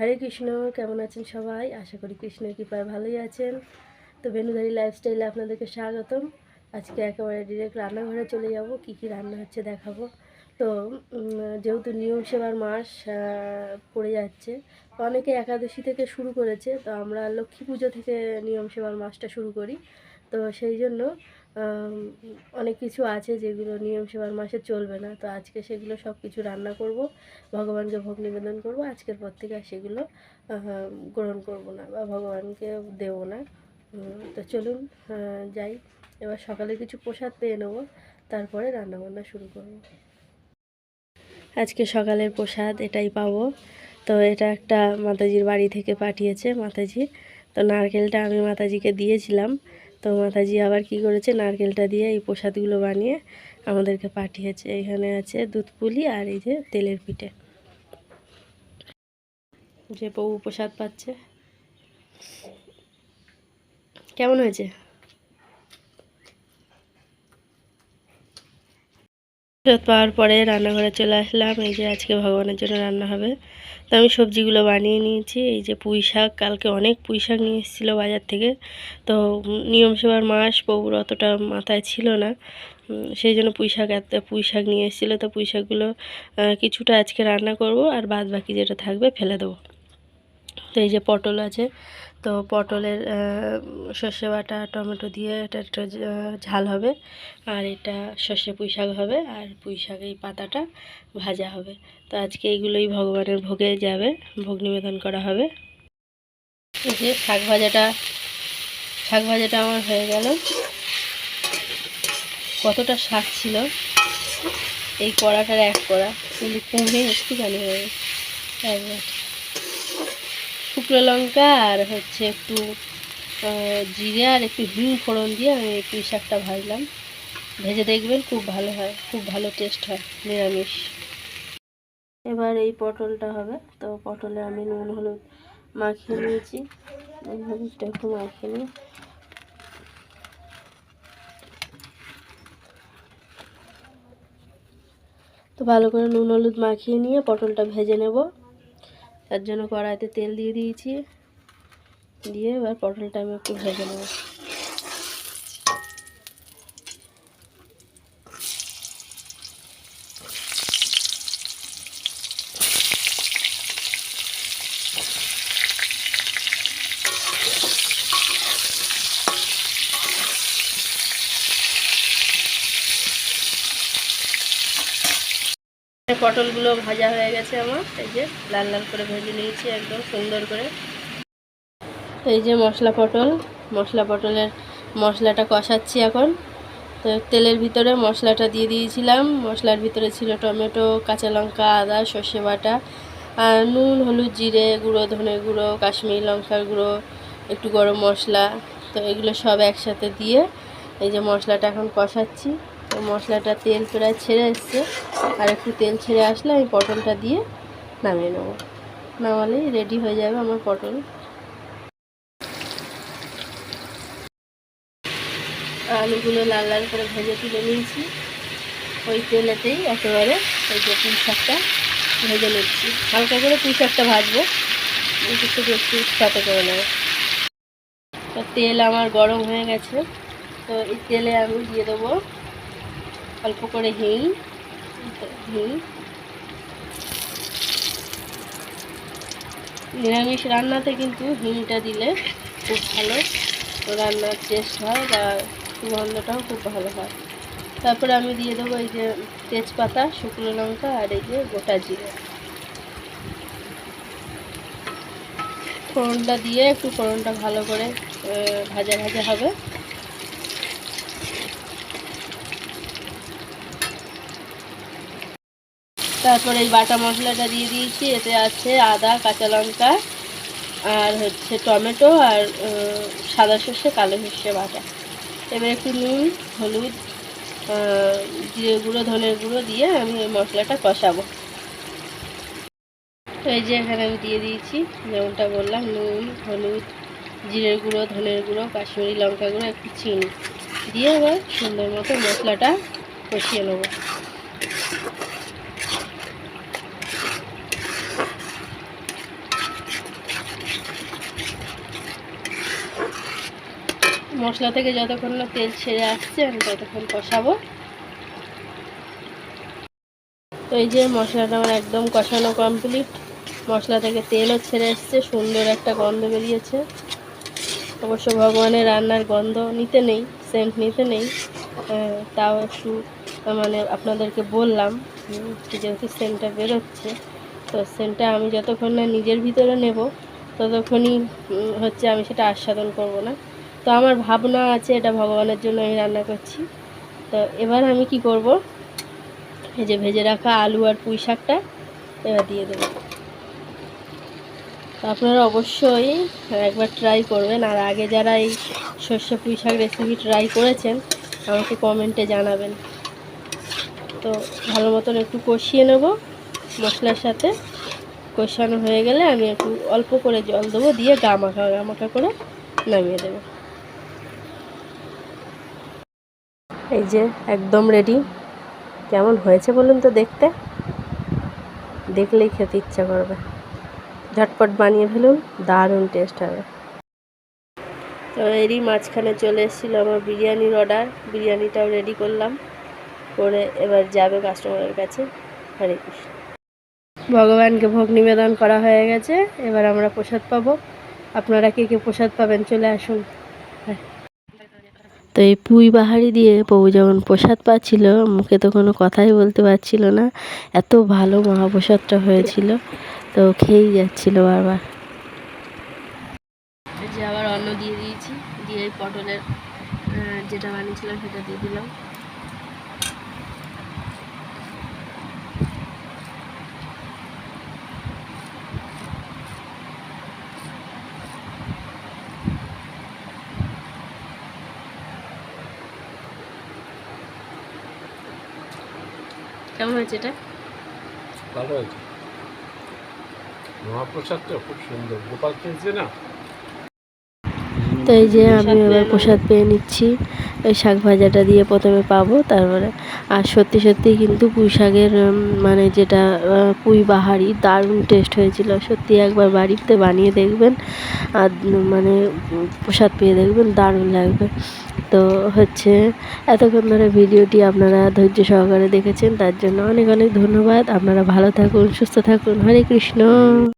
হরে কৃষ্ণ, কেমন আছেন সবাই? আশা করি কৃষ্ণের কৃপায় ভালোই আছেন। তো বেনুধারী লাইফস্টাইলে আপনাদেরকে স্বাগতম। আজকে একেবারে ডিরেক্ট রান্নাঘরে চলে যাব, কি কি রান্না হচ্ছে দেখাবো। তো যেহেতু নিয়ম সেবার মাস পড়ে যাচ্ছে তো অনেকে একাদশী থেকে শুরু করেছে, তো আমরা লক্ষ্মী পুজো থেকে নিয়ম সেবার মাসটা শুরু করি। তো সেই জন্য অনেক কিছু আছে যেগুলো নিয়ম সেবার মাসে চলবে না। তো আজকে সেগুলো সব কিছু রান্না করব, ভগবানকে ভোগ নিবেদন করব, আজকের পর থেকে আর সেগুলো গ্রহণ করব না বা ভগবানকে দেব না। তো চলুন যাই। এবার সকালে কিছু প্রসাদ পেয়ে নেব, তারপরে রান্নাবান্না শুরু করব। আজকে সকালের প্রসাদ এটাই পাবো। তো এটা একটা মাতাজির বাড়ি থেকে পাঠিয়েছে মাতাজি। তো নারকেলটা আমি মাতাজিকে দিয়েছিলাম। তো মাতাজি আবার কি করেছে? নারকেলটা দিয়ে এই প্রসাদগুলো বানিয়ে আমাদেরকে পাঠিয়েছে। এখানে আছে দুধ পুলি আর এই যে তেলের পিঠে। যে বউ প্রসাদ পাচ্ছে। কেমন হয়েছে? প্রসাদ পাওয়ার পরে রান্নাঘরে চলে আসলাম। এই যে আজকে ভগবানের জন্য রান্না হবে। তো আমি সবজিগুলো বানিয়ে নিয়েছি। এই যে পুঁই শাক, কালকে অনেক পুঁই শাক নিয়ে এসেছিল বাজার থেকে। তো নিয়ম সেবার মাস, বউর অতটা মাথায় ছিল না। সেই জন্য পুঁই শাক এত, পুঁই শাক নিয়ে এসেছিল। তো পুঁই শাকগুলো কিছুটা আজকে রান্না করব। আর বাদ বাকি যেটা থাকবে ফেলে দেবো। তো এই যে পটল আছে তো পটলের সর্ষে বাটা, টমেটো দিয়ে এটা একটা ঝাল হবে। আর এটা সর্ষে পুঁই শাক হবে, আর পুঁই শাক এই পাতাটা ভাজা হবে। তো আজকে এইগুলোই ভগবানের ভোগে যাবে, ভোগ নিবেদন করা হবে। এই যে শাক ভাজাটা শাক ভাজাটা আমার হয়ে গেল। কতটা শাক ছিল? এই কড়াটার এক কড়া, কিন্তু কমে একটুখানি হয়ে একবার শুকনো লঙ্কা আর হচ্ছে একটু জিরে আর একটু হিং ফোড়ন দিয়ে আমি পুঁই শাকটা ভাজলাম। ভেজে দেখবেন খুব ভালো হয়, খুব ভালো টেস্ট হয়, নিরামিষ। এবার এই পটলটা হবে। তো পটলে আমি নুন, হলুদ মাখিয়ে নিয়েছি। নুন, হলুদটা একটু মাখিয়ে নিই। তো ভালো করে নুন, হলুদ মাখিয়ে নিয়ে পটলটা ভেজে নেব। তার জন্য কড়াইতে তেল দিয়ে দিয়েছি। দিয়ে এবার পটলটা আমি একটু ভেজে নেব। পটলগুলো ভাজা হয়ে গেছে আমার। এই যে লাল লাল করে ভেজে নিয়েছি একদম সুন্দর করে। এই যে মশলা পটল, মশলা পটলের মশলাটা কষাচ্ছি এখন। তো তেলের ভিতরে মশলাটা দিয়ে দিয়েছিলাম। মশলার ভিতরে ছিল টমেটো, কাঁচা লঙ্কা, আদা, সর্ষে বাটা, আর নুন, হলুদ, জিরে গুঁড়ো, ধনে গুঁড়ো, কাশ্মীরি লঙ্কার গুঁড়ো, একটু গরম মশলা। তো এগুলো সব একসাথে দিয়ে এই যে মশলাটা এখন কষাচ্ছি। মশলাটা তেল প্রায় ছেড়ে এসছে। আর একটু তেল ছেড়ে আসলে আমি পটলটা দিয়ে নামিয়ে নেব। নামালেই রেডি হয়ে যাবে আমার পটল। আলুগুলো লাল লাল করে ভেজে তুলে নিয়েছি। ওই তেলেতেই একেবারে ওই যে পুঁই শাকটা ভেজে নিচ্ছি। হালকা করে পুঁই শাকটা ভাজবো। একটু একটু সাথে করে নেব। তেল আমার গরম হয়ে গেছে। তো এই তেলে আমি দিয়ে দেবো অল্প করে হিং হিং। নিরামিষ রান্নাতে কিন্তু হিংটা দিলে খুব ভালো। রান্নার টেস্ট হয় বা সুগন্ধটাও খুব ভালো হয়। তারপরে আমি দিয়ে দেবো এই যে তেজপাতা, শুকনো লঙ্কা আর এই যে গোটা জিরে। ফোড়নটা দিয়ে একটু ফোড়নটা ভালো করে ভাজা ভাজা হবে। তারপরে এই বাটা মশলাটা দিয়ে দিয়েছি, এতে আছে আদা, কাঁচা লঙ্কা, আর হচ্ছে টমেটো আর সাদা সর্ষে, কালো সর্ষে বাটা। এবার একটু নুন, হলুদ জিরে গুঁড়ো ধনের গুঁড়ো দিয়ে আমি এই মশলাটা কষাবো। এই যে এখানে আমি দিয়ে দিয়েছি, যেমনটা বললাম, নুন, হলুদ জিরের গুঁড়ো ধনের গুঁড়ো, কাশ্মীরি লঙ্কা গুঁড়ো, একটু চিনি। দিয়ে এবার সুন্দর মতো মশলাটা কষিয়ে নেব। মশলা থেকে যতক্ষণ না তেল ছেড়ে আসছে, আমি ততক্ষণ কষাবো। তো এই যে মশলাটা আমার একদম কষানো কমপ্লিট মশলা থেকে তেলও ছেড়ে এসছে, সুন্দর একটা গন্ধ বেরিয়েছে। অবশ্য ভগবানের রান্নার গন্ধ নিতে নেই সেন্ট নিতে নেই। তাও একটু মানে আপনাদেরকে বললাম যেহেতু সেন্টটা বেরোচ্ছে, তো সেন্টটা আমি যতক্ষণ না নিজের ভিতরে নেব, ততক্ষণই হচ্ছে আমি সেটা আস্বাদন করব না। তো আমার ভাবনা আছে এটা ভগবানের জন্য আমি রান্না করছি। তো এবার আমি কি করব? এই যে ভেজে রাখা আলু আর পুঁই শাকটা এবার দিয়ে দেবো। আপনারা অবশ্যই একবার ট্রাই করবেন। আর আগে যারা এই সর্ষে পুঁই শাক রেসিপি ট্রাই করেছেন, আমাকে কমেন্টে জানাবেন। তো ভালো মতন একটু কষিয়ে নেব। মশলার সাথে কষানো হয়ে গেলে আমি একটু অল্প করে জল দেবো, দিয়ে গা মাখা গা মাখা করে নামিয়ে দেবো। এই যে একদম রেডি কেমন হয়েছে বলুন তো দেখতে? দেখলেই খেতে ইচ্ছা করবে। ঝটপট বানিয়ে ফেলুন, দারুণ টেস্ট হবে। তো এরই মাঝখানে চলে এসেছিল আমার বিরিয়ানির অর্ডার বিরিয়ানিটাও রেডি করলাম। করে এবার যাবে কাস্টমারের কাছে। হরে কৃষ্ণ। ভগবানকে ভোগ নিবেদন করা হয়ে গেছে। এবার আমরা প্রসাদ পাবো। আপনারা কে কে প্রসাদ পাবেন চলে আসুন। তো এই পুঁই বাহারি দিয়ে প্রভু যখন প্রসাদ পাচ্ছিল, মুখে তো কোনো কথাই বলতে পারছিল না। এত ভালো মহাপ্রসাদটা হয়েছিল, তো খেয়েই যাচ্ছিল বারবার। আবার অন্ন দিয়ে দিয়েছি, দিয়ে পটলের যেটা বানিয়েছিলাম সেটা দিয়ে দিলাম। কেমন হয়েছে এটা? ভালো হয়েছে। মহাপ্রসাদটা খুব সুন্দর। গোপাল খেয়েছে না? তো এই যে আমি এবার প্রসাদ পেয়ে নিচ্ছি। ওই শাক ভাজাটা দিয়ে প্রথমে পাবো, তারপরে আর সত্যি সত্যি কিন্তু পুঁই শাকের মানে যেটা পুঁই বাহারি দারুণ টেস্ট হয়েছিল। সত্যি একবার বাড়িতে বানিয়ে দেখবেন আর মানে প্রসাদ পেয়ে দেখবেন, দারুণ লাগবে। তো হচ্ছে, এতক্ষণ ধরে ভিডিওটি আপনারা ধৈর্য সহকারে দেখেছেন, তার জন্য অনেক অনেক ধন্যবাদ। আপনারা ভালো থাকুন, সুস্থ থাকুন। হরে কৃষ্ণ।